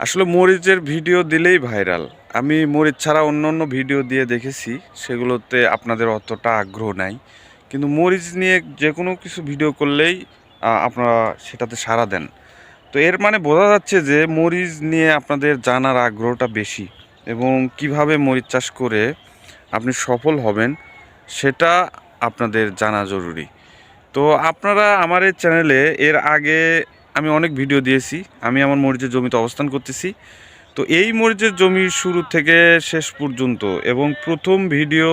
আসলে মরিচের ভিডিও দিলেই ভাইরাল। আমি মরিচ ছাড়া অন্য অন্য ভিডিও দিয়ে দেখেছি, সেগুলোতে আপনাদের অতটা আগ্রহ নাই। কিন্তু মরিচ নিয়ে যে কোনো কিছু ভিডিও করলেই আপনারা সেটাতে সাড়া দেন। তো এর মানে বোঝা যাচ্ছে যে মরিচ নিয়ে আপনাদের জানার আগ্রহটা বেশি এবং কীভাবে মরিচ চাষ করে আপনি সফল হবেন, সেটা আপনাদের জানা জরুরি। তো আপনারা আমার এই চ্যানেলে এর আগে আমি অনেক ভিডিও দিয়েছি, আমি আমার মরিচের জমিতে অবস্থান করতেছি। তো এই মরিচের জমি শুরু থেকে শেষ পর্যন্ত এবং প্রথম ভিডিও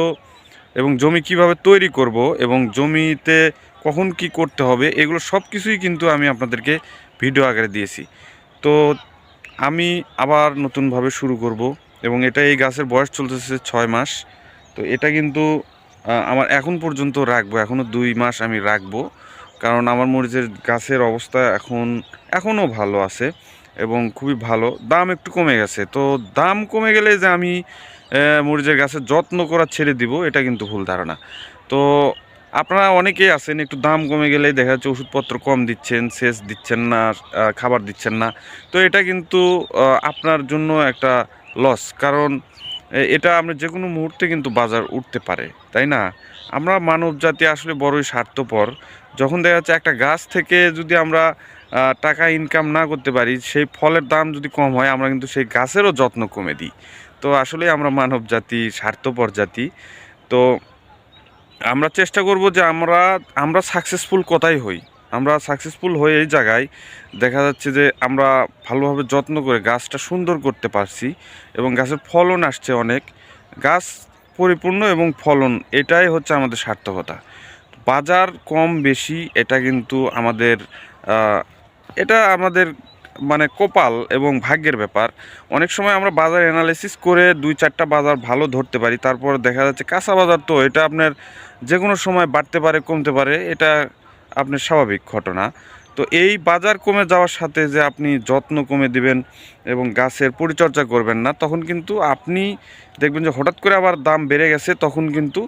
এবং জমি কীভাবে তৈরি করব এবং জমিতে কখন কি করতে হবে, এগুলো সব কিছুই কিন্তু আমি আপনাদেরকে ভিডিও আকারে দিয়েছি। তো আমি আবার নতুনভাবে শুরু করব এবং এটা এই গাছের বয়স চলতেছে ছয় মাস। তো এটা কিন্তু আমার এখন পর্যন্ত রাখব এখনও দুই মাস আমি রাখব। কারণ আমার মরিচের গাছের অবস্থা এখন এখনও ভালো আছে এবং খুবই ভালো। দাম একটু কমে গেছে। তো দাম কমে গেলে যে আমি মরিচের গাছের যত্ন করা ছেড়ে দিব, এটা কিন্তু ভুল ধারণা। তো আপনারা অনেকেই আছেন, একটু দাম কমে গেলেই দেখা যাচ্ছে ওষুধপত্র কম দিচ্ছেন, সেচ দিচ্ছেন না খাবার দিচ্ছেন না। তো এটা কিন্তু আপনার জন্য একটা লস কারণ এটা আমরা যে কোনো মুহূর্তে কিন্তু বাজার উঠতে পারে, তাই না? আমরা মানব জাতি আসলে বড়ই স্বার্থপর। যখন দেখা যাচ্ছে একটা গাছ থেকে যদি আমরা টাকা ইনকাম না করতে পারি, সেই ফলের দাম যদি কম হয়, আমরা কিন্তু সেই গাছেরও যত্ন কমে দিই। তো আসলে আমরা মানব জাতি, স্বার্থপর জাতি। তো আমরা চেষ্টা করব যে আমরা আমরা সাকসেসফুল কোথায় হই? আমরা সাকসেসফুল হয়ে এই জায়গায় দেখা যাচ্ছে যে আমরা ভালোভাবে যত্ন করে গাছটা সুন্দর করতে পারছি এবং গাছের ফলন আসছে অনেক। গাছ পরিপূর্ণ এবং ফলন, এটাই হচ্ছে আমাদের সার্থকতা। বাজার কম বেশি, এটা কিন্তু আমাদের এটা আমাদের মানে কপাল এবং ভাগ্যের ব্যাপার। অনেক সময় আমরা বাজার অ্যানালাইসিস করে দুই চারটা বাজার ভালো ধরতে পারি, তারপর দেখা যাচ্ছে কাঁচা বাজার তো এটা আপনার যে কোনো সময় বাড়তে পারে, কমতে পারে, এটা আপনার স্বাভাবিক ঘটনা। তো এই বাজার কমে যাওয়ার সাথে যে আপনি যত্ন কমে দিবেন এবং গাছের পরিচর্যা করবেন না, তখন কিন্তু আপনি দেখবেন যে হঠাৎ করে আবার দাম বেড়ে গেছে, তখন কিন্তু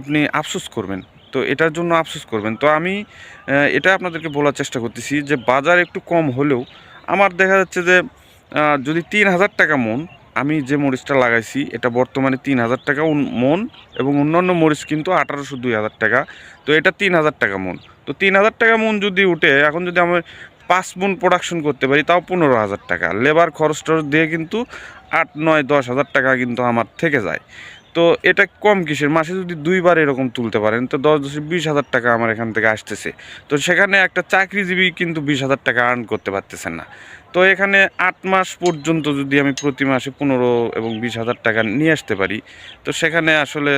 আপনি আফসোস করবেন। তো এটার জন্য আফসোস করবেন। তো আমি এটা আপনাদেরকে বলার চেষ্টা করতেছি যে বাজার একটু কম হলেও আমার দেখা যাচ্ছে যে যদি তিন হাজার টাকা মন, আমি যে মরিচটা লাগাইছি, এটা বর্তমানে তিন হাজার টাকা মন এবং অন্যান্য মরিচ কিন্তু আঠারোশো দুই হাজার টাকা, তো এটা তিন হাজার টাকা মন। তো তিন হাজার টাকা মন যদি উঠে, এখন যদি আমি পাঁচ মন প্রোডাকশন করতে পারি, তাও পনেরো হাজার টাকা। লেবার খরচ টরচ দিয়ে কিন্তু আট, নয়, দশ হাজার টাকা কিন্তু আমার থেকে যায়। তো এটা কম কিসের? মাসে যদি দুইবার এরকম তুলতে পারেন, তো দশ দশ বিশ হাজার টাকা আমার এখান থেকে আসতেছে। তো সেখানে একটা চাকরিজীবী কিন্তু বিশ হাজার টাকা আর্ন করতে পারতেছেন না। তো এখানে আট মাস পর্যন্ত যদি আমি প্রতি মাসে পনেরো এবং বিশ হাজার টাকা নিয়ে আসতে পারি, তো সেখানে আসলে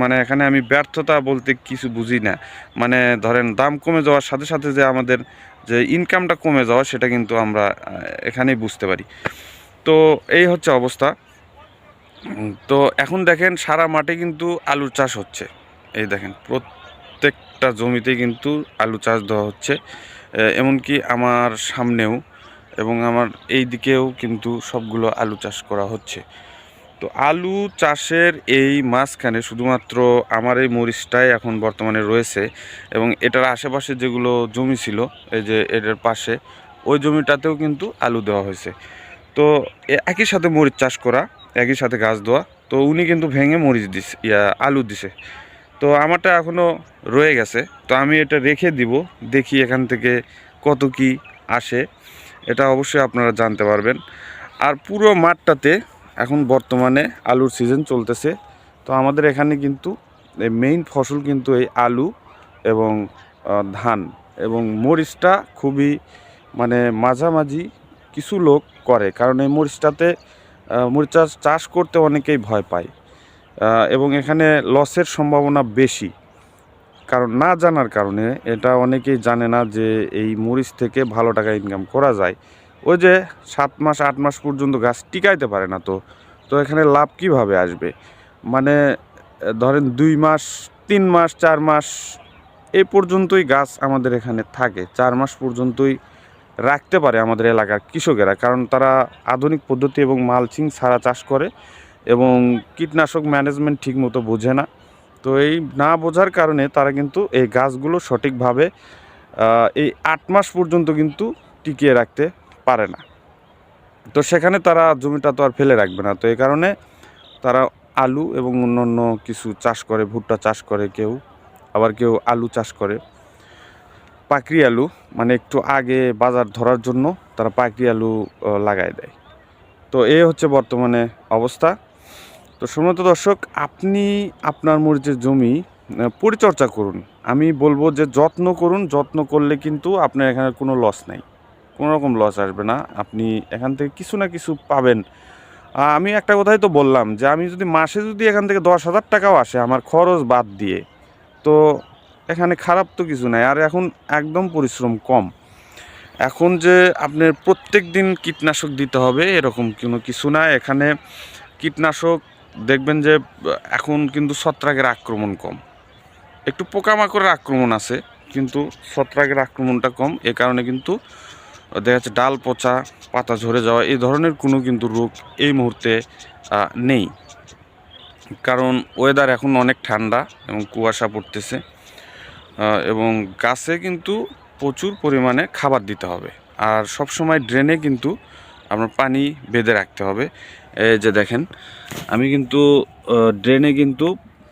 মানে এখানে আমি ব্যর্থতা বলতে কিছু বুঝি না। মানে ধরেন দাম কমে যাওয়ার সাথে সাথে যে আমাদের যে ইনকামটা কমে যাওয়া, সেটা কিন্তু আমরা এখানেই বুঝতে পারি। তো এই হচ্ছে অবস্থা। তো এখন দেখেন সারা মাঠে কিন্তু আলু চাষ হচ্ছে। এই দেখেন, প্রত্যেকটা জমিতে কিন্তু আলু চাষ দেওয়া হচ্ছে। এমনকি আমার সামনেও এবং আমার এই দিকেও কিন্তু সবগুলো আলু চাষ করা হচ্ছে। তো আলু চাষের এই মাঝখানে শুধুমাত্র আমার এই মরিচটাই এখন বর্তমানে রয়েছে এবং এটার আশেপাশে যেগুলো জমি ছিল, এই যে এটার পাশে, ওই জমিটাতেও কিন্তু আলু দেওয়া হয়েছে। তো একই সাথে মরিচ চাষ করা একই সাথে গাছ দেওয়া তো উনি কিন্তু ভেঙে মরিচ দিছে, ইয়া, আলু দিছে। তো আমারটা এখনও রয়ে গেছে। তো আমি এটা রেখে দিব, দেখি এখান থেকে কত কি আসে। এটা অবশ্যই আপনারা জানতে পারবেন। আর পুরো মাঠটাতে এখন বর্তমানে আলুর সিজন চলতেছে। তো আমাদের এখানে কিন্তু মেইন ফসল কিন্তু এই আলু এবং ধান এবং মরিচটা খুবই মানে মাঝামাঝি কিছু লোক করে। কারণ এই মরিচটাতে মরিচ চাষ চাষ করতে অনেকেই ভয় পায়। এবং এখানে লসের সম্ভাবনা বেশি। কারণ, না জানার কারণে এটা অনেকেই জানে না যে এই মরিচ থেকে ভালো টাকা ইনকাম করা যায়। ওই যে সাত মাস, আট মাস পর্যন্ত গাছ টিকাইতে পারে না তো। তো এখানে লাভ কীভাবে আসবে? মানে ধরেন দুই মাস, তিন মাস, চার মাস এই পর্যন্তই গাছ আমাদের এখানে থাকে। চার মাস পর্যন্তই রাখতে পারে আমাদের এলাকার কৃষকেরা, কারণ তারা আধুনিক পদ্ধতি এবং মালচিং ছাড়া চাষ করে এবং কীটনাশক ম্যানেজমেন্ট ঠিকমতো বোঝে না। তো এই না বোঝার কারণে তারা কিন্তু এই গাছগুলো সঠিকভাবে এই আট মাস পর্যন্ত কিন্তু টিকিয়ে রাখতে পারে না। তো সেখানে তারা জমিটা তো আর ফেলে রাখবে না। তো এই কারণে তারা আলু এবং অন্যান্য কিছু চাষ করে, ভুট্টা চাষ করে, কেউ আবার কেউ আলু চাষ করে। পাকড়ি আলু মানে একটু আগে বাজার ধরার জন্য তারা পাকড়ি আলু লাগায় দেয়। তো এই হচ্ছে বর্তমানে অবস্থা। তো সমত দর্শক, আপনি আপনার মরিচের জমি পরিচর্যা করুন। আমি বলব যে যত্ন করুন, যত্ন করলে কিন্তু আপনার এখানে কোনো লস নাই। কোনো রকম লস আসবে না। আপনি এখান থেকে কিছু না কিছু পাবেন। আমি একটা কথাই তো বললাম যে আমি যদি মাসে যদি এখান থেকে দশ হাজার টাকাও আসে আমার খরচ বাদ দিয়ে, তো এখানে খারাপ তো কিছু নাই, আর এখন একদম পরিশ্রম কম। এখন যে আপনার প্রত্যেক দিন কীটনাশক দিতে হবে, এরকম কোনো কিছু না। এখানে কীটনাশক, দেখবেন যে, এখন কিন্তু ছত্রাকের আক্রমণ কম। একটু পোকামাকড়ের আক্রমণ আছে, কিন্তু ছত্রাকের আক্রমণটা কম। এ কারণে কিন্তু দেখা যাচ্ছে ডাল পচা, পাতা ঝরে যাওয়া, এই ধরনের কোনো কিন্তু রোগ এই মুহূর্তে নেই। কারণ ওয়েদার এখন অনেক ঠান্ডা এবং কুয়াশা পড়তেছে। এবং গাছে কিন্তু প্রচুর পরিমাণে খাবার দিতে হবে। আর সব সময় ড্রেনে কিন্তু আপনার পানি বেঁধে রাখতে হবে। এই যে দেখেন, আমি কিন্তু ড্রেনে কিন্তু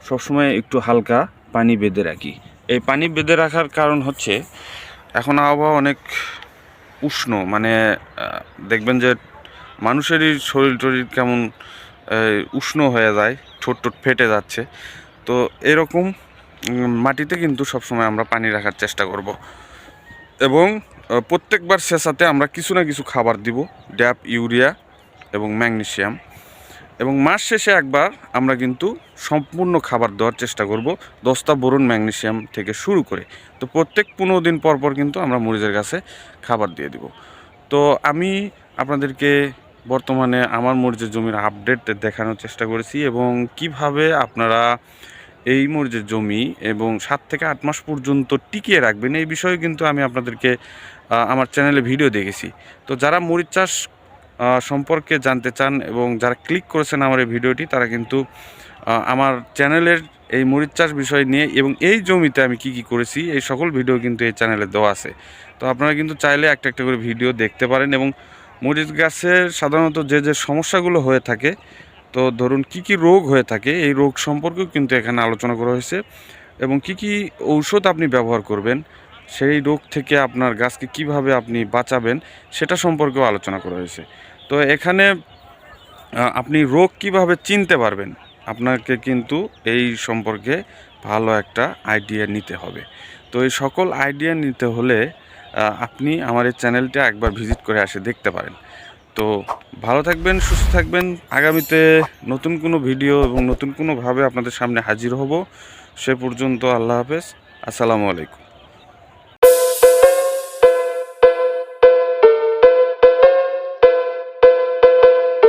সবসময় একটু হালকা পানি বেঁধে রাখি। এই পানি বেঁধে রাখার কারণ হচ্ছে, এখন আবহাওয়া অনেক উষ্ণ মানে দেখবেন যে মানুষেরই শরীর টরীর কেমন উষ্ণ হয়ে যায়, ঠোঁট ঠোঁট ফেটে যাচ্ছে। তো এরকম মাটিতে কিন্তু সবসময় আমরা পানি রাখার চেষ্টা করব। এবং প্রত্যেকবার শেষাতে আমরা কিছু না কিছু খাবার দিব, ড্যাপ, ইউরিয়া এবং ম্যাগনেসিয়াম। এবং মাস শেষে একবার আমরা কিন্তু সম্পূর্ণ খাবার দেওয়ার চেষ্টা করব দশটা বোরন, ম্যাগনেসিয়াম থেকে শুরু করে। তো প্রত্যেক পনেরো দিন পর পর কিন্তু আমরা মরিচের গাছে খাবার দিয়ে দিব। তো আমি আপনাদেরকে বর্তমানে আমার মরিচের জমির আপডেট দেখানোর চেষ্টা করেছি এবং কীভাবে আপনারা এই মরিচের জমি এবং সাত থেকে আট মাস পর্যন্ত টিকিয়ে রাখবেন, এই বিষয়ে কিন্তু আমি আপনাদেরকে আমার চ্যানেলে ভিডিও দেখেছি। তো যারা মরিচ চাষ সম্পর্কে জানতে চান এবং যারা ক্লিক করেছেন আমার এই ভিডিওটি, তারা কিন্তু আমার চ্যানেলের এই মরিচ চাষ বিষয় নিয়ে এবং এই জমিতে আমি কি কি করেছি, এই সকল ভিডিও কিন্তু এই চ্যানেলে দেওয়া আছে। তো আপনারা কিন্তু চাইলে একটা একটা করে ভিডিও দেখতে পারেন এবং মরিচ গাছের সাধারণত যে যে সমস্যাগুলো হয়ে থাকে তো ধরুন কি কি রোগ হয়ে থাকে, এই রোগ সম্পর্কেও কিন্তু এখানে আলোচনা করা হয়েছে এবং কি কি ঔষধ আপনি ব্যবহার করবেন, সেই রোগ থেকে আপনার গাছকে কীভাবে আপনি বাঁচাবেন, সেটা সম্পর্কেও আলোচনা করা হয়েছে। তো এখানে আপনি রোগ কীভাবে চিনতে পারবেন, আপনাকে কিন্তু এই সম্পর্কে ভালো একটা আইডিয়া নিতে হবে। তো এই সকল আইডিয়া নিতে হলে আপনি আমার এই চ্যানেলটা একবার ভিজিট করে আসে দেখতে পারেন। তো ভালো থাকবেন, সুস্থ থাকবেন। আগামীতে নতুন কোনো ভিডিও এবং নতুন কোনোভাবে আপনাদের সামনে হাজির হব। সে পর্যন্ত আল্লাহ হাফেজ। আসসালামু আলাইকুম।